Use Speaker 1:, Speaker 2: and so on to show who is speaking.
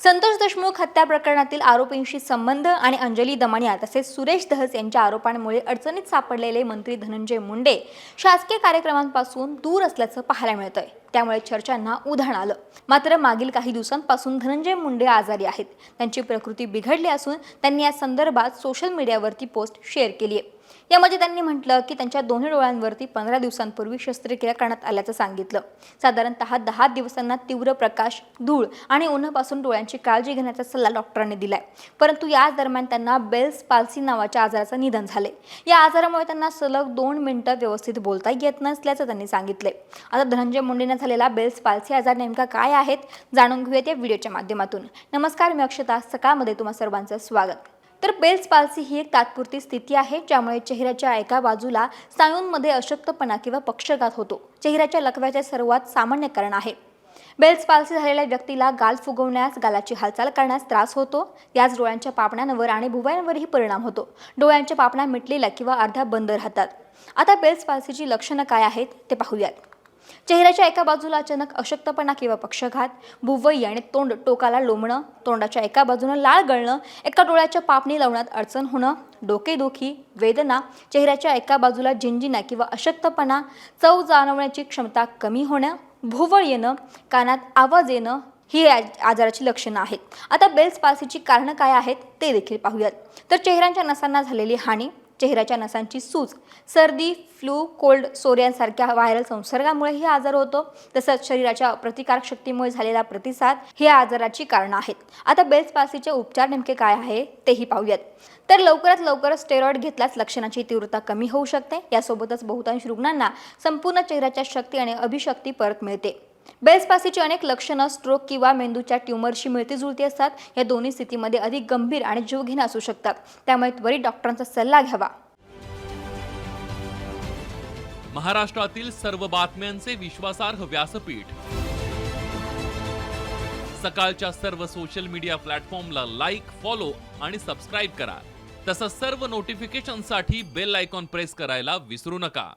Speaker 1: संतोष देशमुख हत्या प्रकरणातील आरोपींशी संबंध आणि अंजली दमानिया तसेच सुरेश दहस यांच्या आरोपांमुळे अडचणीत सापडलेले मंत्री धनंजय मुंडे शासकीय कार्यक्रमांपासून दूर असल्याचं पाहायला मिळतंय. त्यामुळे चर्चांना उधाण आलं. मात्र मागील काही दिवसांपासून धनंजय मुंडे आजारी आहेत. त्यांची प्रकृती बिघडली असून त्यांनी या संदर्भात सोशल मीडियावरती पोस्ट शेअर केली आहे यामध्ये त्यांनी म्हटलं की त्यांच्या दोन्ही डोळ्यांवरती पंधरा दिवसांपूर्वी शस्त्रक्रिया करण्यात आल्याचं सांगितलं. साधारणतः दहा दिवसांना तीव्र प्रकाश धूळ आणि उन्हापासून डोळ्यांची काळजी घेण्याचा सल्ला डॉक्टरांनी दिलाय. परंतु याच दरम्यान त्यांना बेल्स पाल्सी नावाच्या आजाराचं निधन झाले या आजारामुळे त्यांना सलग दोन मिनिटं व्यवस्थित बोलता येत नसल्याचं त्यांनी सांगितले आता धनंजय मुंडेंना झालेला बेल्स पाल्सी आजार नेमका काय आहेत जाणून घेऊयात या व्हिडिओच्या माध्यमातून. नमस्कार मी अक्षता. सकाळमध्ये तुम्हा सर्वांचं स्वागत. तर बेल्स पाल्सी ही एक तात्पुरती स्थिती आहे ज्यामुळे चेहऱ्याच्या एका बाजूला स्नायूंमध्ये अशक्तपणा किंवा पक्षघात होतो. चेहऱ्याच्या लकव्याचे सर्वात सामान्य कारण आहे. बेल्स पाल्सी झालेल्या व्यक्तीला गाल फुगवण्यास गालाची हालचाल करण्यास त्रास होतो. याच डोळ्यांच्या पापण्यांवर आणि भुवयांवरही परिणाम होतो. डोळ्यांच्या पापण्या मिटलेल्या किंवा अर्ध्या बंद राहतात. आता बेल्स पाल्सीची लक्षणं काय आहेत ते पाहूयात. चेहऱ्याच्या एका बाजूला अचानक अशक्तपणा किंवा पक्षघात भुवई आणि तोंड टोकाला लोंबणं तोंडाच्या एका बाजूनं लाळ गळणं एका डोळ्याच्या पापणी लावण्यात अडचण होणं डोकेदुखी वेदना चेहऱ्याच्या एका बाजूला झिंजिना किंवा अशक्तपणा चव जाणवण्याची क्षमता कमी होणं भुवळ येणं कानात आवाज येणं ही आज- आजाराची लक्षणं आहेत. आता बेल्स पालसीची कारणं काय आहेत ते देखील पाहूयात. तर चेहऱ्यांच्या नसांना झालेली हानी चेहऱ्याच्या नसांची सूज. सर्दी फ्लू कोल्ड सोऱ्यांसारख्या व्हायरल संसर्गामुळे हे आजार होतो. तसंच शरीराच्या प्रतिकारक शक्तीमुळे झालेला प्रतिसाद हे आजाराची कारणं आहेत. आता बेल्स पासीचे उपचार नेमके काय आहे तेही पाहूयात. तर लवकरात लवकर स्टेरॉइड घेतल्यास लक्षणाची तीव्रता कमी होऊ शकते. यासोबतच बहुतांश रुग्णांना संपूर्ण चेहऱ्याच्या शक्ती आणि अभिशक्ती परत मिळते. बेसपासीची अनेक लक्षणं स्ट्रोक किंवा मेंदूच्या ट्यूमरशी मिळती जुळती असतात. या दोन्ही स्थितीमध्ये अधिक गंभीर आणि जीवघेणे असू शकतात. त्यामुळे त्वरित डॉक्टरांचा सल्ला घ्यावा.
Speaker 2: महाराष्ट्रातील सर्व बातम्यांचे विश्वासार्ह व्यासपीठ. सकाळच्या सर्व सोशल मीडिया प्लॅटफॉर्मला लाईक फॉलो आणि सबस्क्राईब करा. तसंच सर्व नोटिफिकेशनसाठी बेल आयकॉन प्रेस करायला विसरू नका.